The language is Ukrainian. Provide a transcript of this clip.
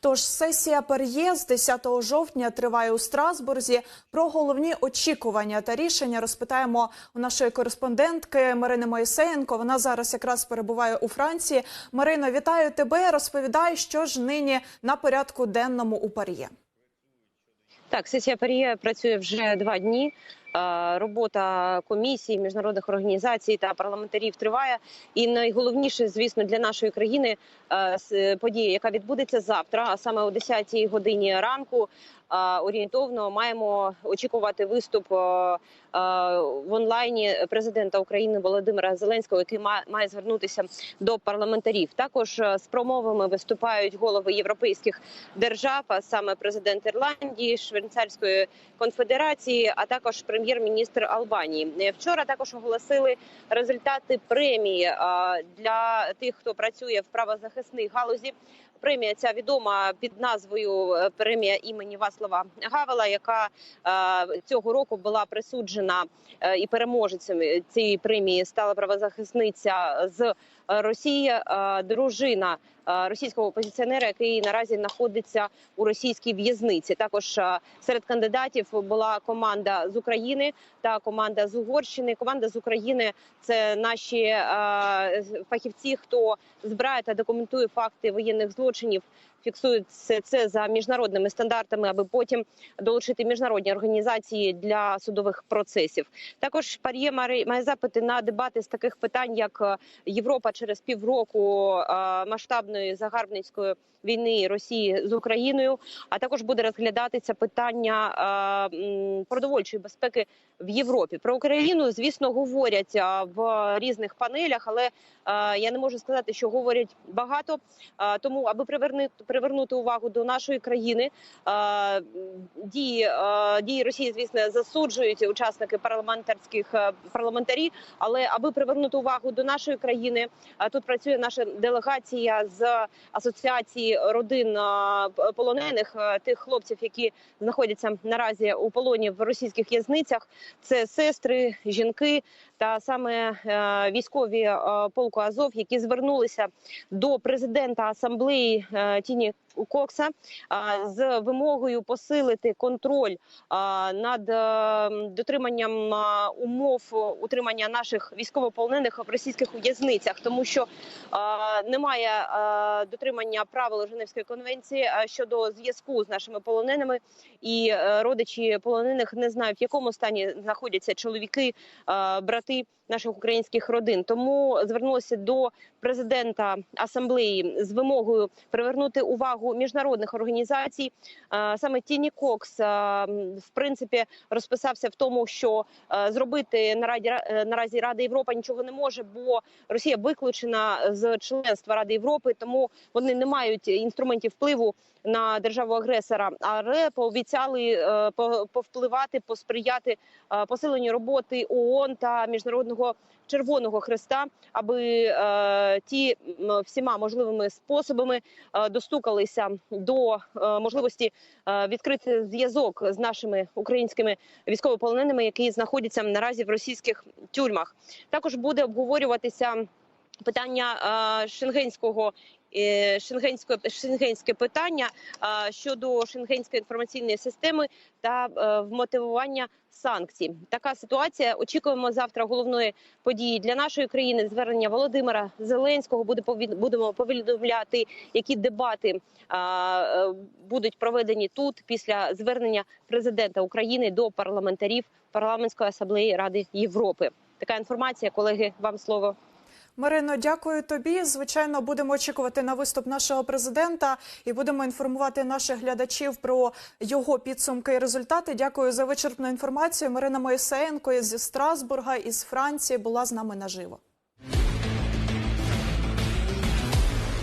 Тож сесія Пер'є з 10 жовтня триває у Страсбурзі. Про головні очікування та рішення розпитаємо у нашої кореспондентки Марини Моїсеєнко. Вона зараз якраз перебуває у Франції. Марино, вітаю тебе. Розповідай, що ж нині на порядку денному у Пар'є. Так, сесія Парія працює вже два дні. Е, Робота комісій, міжнародних організацій та парламентарів триває. І найголовніше, звісно, для нашої країни е, подія, яка відбудеться завтра, а саме о 10-й годині ранку. е, Орієнтовно маємо очікувати виступ в онлайні президента України Володимира Зеленського, який ма- має звернутися до парламентарів. Також з промовами виступають голови європейських держав, а саме президент Ірландії, Швейцарської конфедерації, а також прем'єр-міністр Албанії. Е, Вчора також оголосили результати премії для тих, хто працює в правозахисній галузі. Премія ця відома під назвою е, премія імені Васлава Гавела, яка цього року була присуджена е, і переможецем цієї премії стала правозахисниця з е, Росії, е, дружина е, російського опозиціонера, який наразі знаходиться у російській в'язниці. Також серед кандидатів була команда з України та команда з Угорщини. Команда з України це наші фахівці, хто збирає та документує факти воєнних злочинів. Фіксують це, це за міжнародними стандартами, аби потім долучити міжнародні організації для судових процесів. Також Пар'є має запити на дебати з таких питань, як е, Європа через півроку е, масштабної загарбницької війни Росії з Україною. А також буде розглядатися питання е, продовольчої безпеки в Європі. Про Україну, звісно, говорять в різних панелях, але я не можу сказати, що говорять багато. Тому, аби привернути привернути увагу до нашої країни, дії дії Росії, звісно, засуджують учасники парламентарських е, парламентарі. Але аби привернути увагу до нашої країни, тут працює наша делегація з асоціації родин полонених е, тих хлопців, які знаходяться наразі у полоні в російських в'язницях. Це сестри, жінки та саме е, військові полку Азов, які звернулися до президента асамблеї е, Тіні Кокса з вимогою посилити контроль над е, дотриманням умов утримання наших військовополонених в російських в'язницях, тому що немає дотримання правил Женевської конвенції щодо зв'язку з нашими полоненими, і е, родичі полонених не знають, в якому стані знаходяться чоловіки, брати наших українських родин. Тому звернулося до президента асамблеї з вимогою привернути увагу міжнародних організацій. Е, Саме Тіні Кокс е, в принципі розписався в тому, що е, зробити нараді е, наразі Рада Європи нічого не може, бо Росія виключена з членства Ради Європи, тому вони не мають інструментів впливу на державу агресора. Але пообіцяли е, по- повпливати, посприяти е, посиленню роботи ООН та міжнародного Червоного Хреста, аби е, ті всіма можливими способами е, достукалися до е, можливості е, відкрити зв'язок з нашими українськими військовополоненими, які знаходяться наразі в російських тюрмах. Також буде обговорюватися питання е, шенгенського. Шенгенське, питання щодо шенгенської інформаційної системи та е, вмотивування санкцій. Така ситуація. Очікуємо завтра головної події для нашої країни. Звернення Володимира Зеленського буде будемо повідомляти, які дебати е, будуть проведені тут після звернення президента України до парламентарів парламентської асамблеї Ради Європи. Така інформація, колеги. Вам слово. Марино, дякую тобі. Звичайно, будемо очікувати на виступ нашого президента і будемо інформувати наших глядачів про його підсумки і результати. Дякую за вичерпну інформацію. Марина Моїсеєнко із Страсбурга із Франції була з нами наживо.